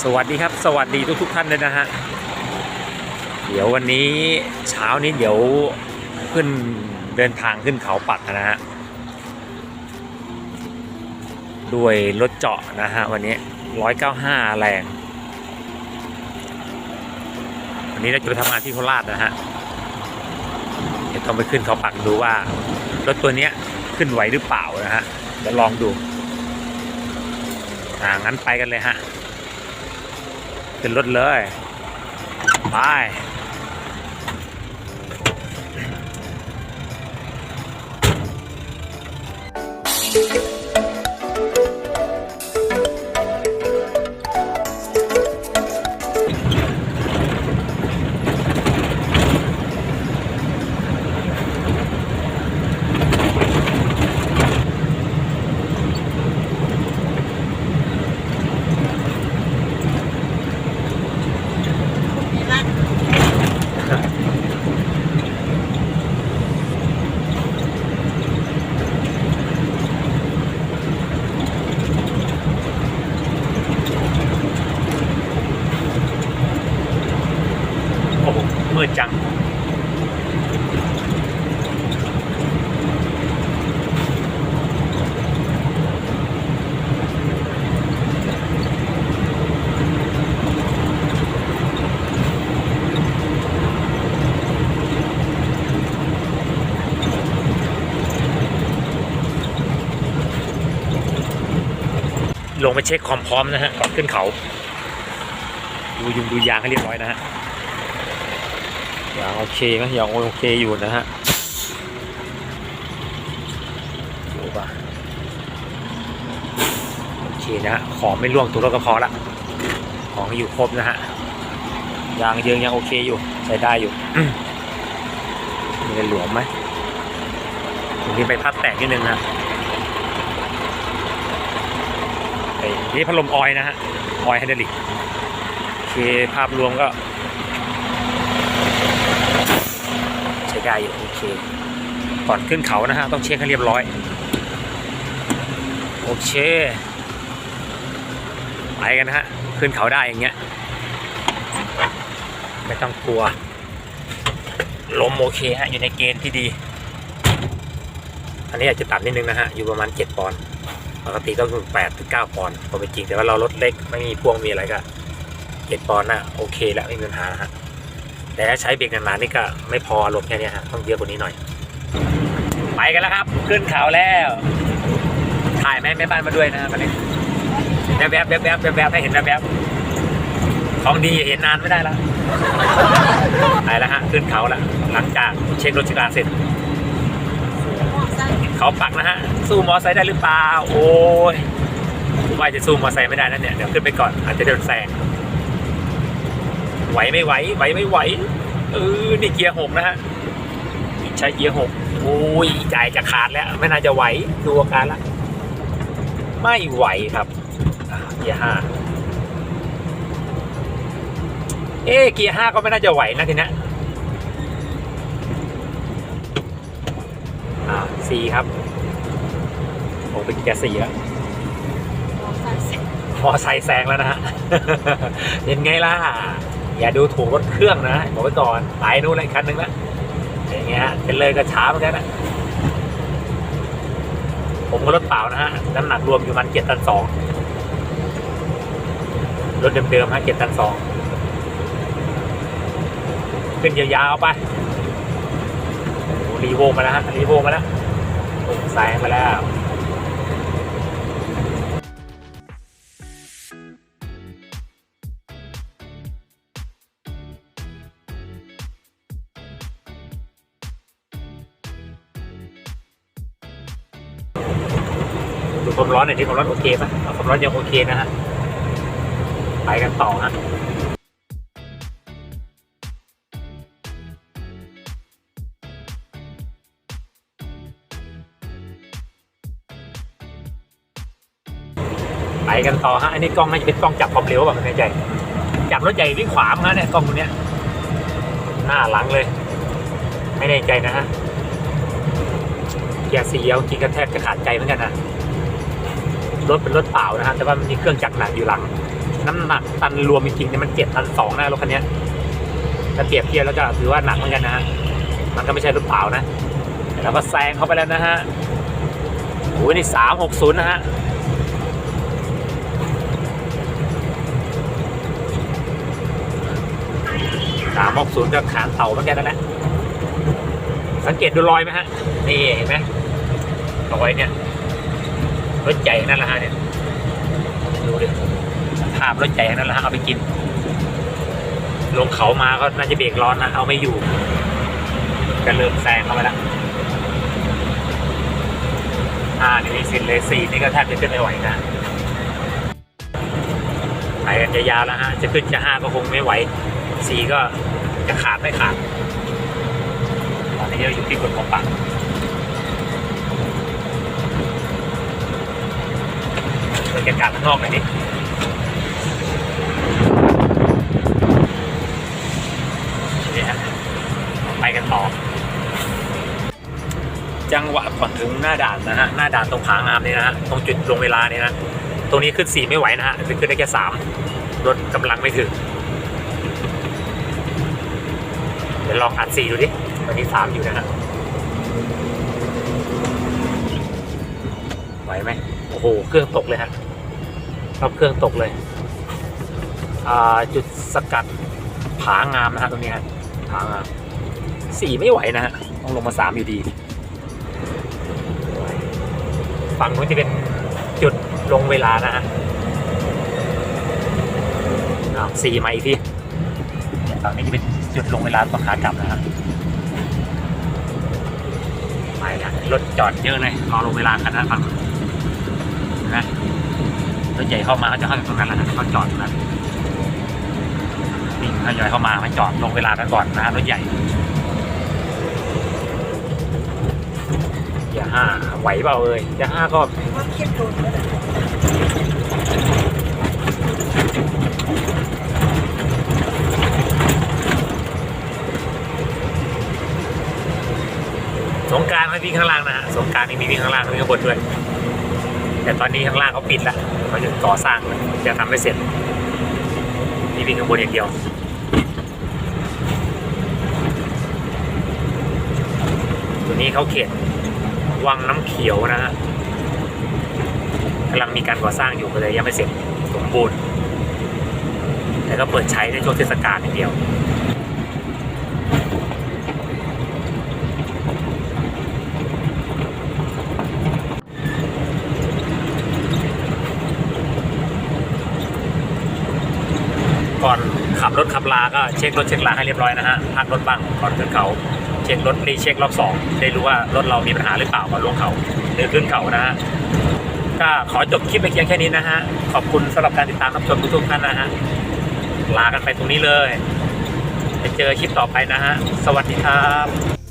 สวัสดีครับ สวัสดีทุกทุกท่านเลยนะฮะ เดี๋ยววันนี้เช้านี้เดี๋ยวขึ้นเดินทางขึ้นเขาปักนะฮะ ด้วยรถเจาะนะฮะวันนี้195แรง วันนี้เราจะไปทำงานที่โคราชนะฮะ เดี๋ยวต้องไปขึ้นเขาปักดูว่ารถตัวเนี้ยขึ้นไหวหรือเปล่านะฮะเดี๋ยวลองดู อ่างั้นไปกันเลยฮะ ขึ้นรถเลย ไป มืดจัง ลงไปเช็คความพร้อมนะฮะก่อนขึ้นเขา ดูยุงดูยางให้เรียบร้อยนะฮะ ยังโอเคไหมยังโอเคอยู่นะฮะดูป่ะโอเคนะฮะของไม่ร่วงตัวรถก็พอละของอยู่ครบนะฮะยางเยิงยังโอเคอยู่ใช้ได้อยู่มีหลวมไหมตรงนี้ไปพัดแตกนิดนึงนะไอ้นี่พัดลมออยนะฮะออยไฮดรอลิกโอเคภาพรวมก็ ใช้ได้อยู่โอเคก่อนขึ้นเขานะฮะต้องเช็คให้เรียบร้อย โอเค ไปกันนะฮะ ขึ้นเขาได้อย่างเงี้ย ไม่ต้องกลัว ลมโอเคฮะ อยู่ในเกณฑ์ที่ดี อันนี้อาจจะต่ำนิดนึงนะฮะ อยู่ประมาณ 7 ปอนด์ปกติต้องถึง8ถึง9ปอนด์พอเป็นจริงแต่ว่าเรารถเล็กไม่มีพ่วงมีอะไรก็7ปอนด์นะโอเคแล้วไม่มีปัญหาฮะ แต่ถ้าใช้เบรกนานๆนี่ก็ไม่พอลมแค่นี้ฮะต้องเยอะกว่านี้หน่อย ไปกันแล้วครับ ขึ้นเขาแล้ว ถ่ายแม่แม่บ้านมาด้วยนะวันนี้แวบแวบแวบแวบแวบให้เห็นแวบแวบของดีเห็นนานไม่ได้แล้วไปแล้วฮะขึ้นเขาแล้วหลังจากเช็ครถชิการเสร็จเขาปักนะฮะสู้มอไซค์ได้หรือเปล่าโอ้ยผมว่าจะสู้มอไซค์ไม่ได้นั่นเนี่ยเดี๋ยวขึ้นไปก่อนอาจจะโดนแซง ไหวไม่ไหว ไหวไม่ไหว เออ นี่เกียร์หกนะฮะ ใช้เกียร์หกโอ้ยใจจะขาดแล้ว ไม่น่าจะไหว ดูอาการละ ไม่ไหวครับอ่าเกียร์ห้า เอ๊ะเกียร์ห้าก็ไม่น่าจะไหวนะทีเนี้ยอ่าสี่ครับโอ้เป็นเกียร์สี่แล้วมอไซค์แซงแล้วนะฮะเป็นไงล่ะ อย่าดูถูกรถเครื่องนะบอกไว้ก่อนไปนู่นเลยคันหนึ่งละอย่างเงี้ยเป็นเลยก็ช้าเหมือนกันนะผมก็รถเปล่านะฮะน้ำหนักรวมอยู่มันเจ็ดตันสองรถเดิมๆฮะเจ็ดตันสองขึ้นยาวๆไปรีโวมาแล้วฮะรีโวมาแล้วโอ้แซงมาแล้ว ดูความร้อนหน่อยที่ความร้อนโอเคป่ะความร้อนยังโอเคนะฮะไปกันต่อฮะไปกันต่อฮะอันนี้กล้องน่าจะเป็นกล้องจับความเร็วแบบไม่แน่ใจจับรถใหญ่วิ่งขวามฮะเนี่ยกล้องตัวเนี้ยหน้าหลังเลย ไม่แน่ใจนะฮะเกียร์สีเอาจริงก็แทบจะขาดใจเหมือนกันนะ รถเป็นรถเปล่านะฮะแต่ว่ามันมีเครื่องจักรหนักอยู่หลัง น้ำหนักตันรวมจริงๆเนี่ยมันเจ็ดตันสองนะรถคันนี้ถ้าเปรียบเทียบแล้วก็ถือว่าหนักเหมือนกันนะฮะมันก็ไม่ใช่รถเปล่านะแต่เราก็แซงเข้าไปแล้วนะฮะโอ้ยนี่สามหกศูนย์นะฮะสามหกศูนย์ก็ขานเต่าเหมือนกันนั่นแหละสังเกตดูรอยไหมฮะ นี่เห็นไหมรอยเนี่ย รถใหญ่นั่นแหละฮะเนี่ยดูดิภาพรถใหญ่นั่นแหละฮะเอาไปกิน ลงเขามาก็น่าจะเบรกร้อนนะเอาไม่อยู่ก็เริ่มแซงเข้าไปแล้วอ่านี่สินเลยสี่นี่ก็แทบจะขึ้นไม่ไหวนะไปกันจะยาวแล้วฮะจะขึ้นจะห้าก็คงไม่ไหวสี่ก็จะขาดไม่ขาดตอนนี้เราอยู่ที่กดของปัง บรรยากาศข้างนอกหน่อยดินี่ฮะไปกันต่อ จังหวะก่อนถึงหน้าด่านนะฮะ หน้าด่านตรงผางามนี่นะฮะ ตรงจุดลงเวลาเนี่ยนะ ตรงนี้ขึ้นสี่ไม่ไหวนะฮะขึ้นได้แค่สามรถกำลังไม่ถึง เดี๋ยวลองอัดสี่ดูดิตอนนี้สามอยู่นะฮะไหวไหมโอ้โห เครื่องตกเลยฮะ รอบเครื่องตกเลยจุดสกัดผางามนะฮะตรงนี้ฮะผางามสี่ไม่ไหวนะฮะต้องลงมาสามอยู่ดี ฝั่งนู้นจะเป็นจุดลงเวลานะฮะสี่มาอีกทีฝั่งนี้จะเป็นจุดลงเวลาตอนขากลับนะฮะไปนะรถจอดเยอะเลยรอลงเวลากันนะฝั่งนู้น เห็นใหญ่เข้ามาก็จะเข้าตรงนั้นและนะเขาจอดนั้นวิ่งทยอยเข้ามาไมาจอดลงเวลากันก่อนนะรถใหญ่อย่าห้าไหวเปล่าเอ่ยอย่าห้าก็สงการไม่วิ่งข้างล่างนะฮะสงการนี่มีวิ่งข้างล่างวิ่งข้างบนด้วย แต่ตอนนี้ข้างล่างเขาปิดแล้วเขาจะก่อสร้างจะทำไม่เสร็จมีวิ่งข้างบนอย่างเดียวตัวนี้เขาเขตวังน้ำเขียวนะฮะกำลังมีการก่อสร้างอยู่ก็เลยยังไม่เสร็จสมบูรณ์แต่ก็เปิดใช้ในช่วงเทศกาลอย่างเดียว ก่อนขับรถขับลาก็เช็ครถเช็คลาให้เรียบร้อยนะฮะพักรถบ้างก่อนขึ้นเขา เช็ครถรีเช็ครอบสองได้รู้ว่ารถเรามีปัญหาหรือเปล่าก่อนลงเขาหรือขึ้นเขานะฮะก็ขอจบคลิปไปเพียงแค่นี้นะฮะขอบคุณสำหรับการติดตามรับชมทุกท่านนะฮะลากันไปตรงนี้เลยไปเจอคลิปต่อไปนะฮะสวัสดีครับ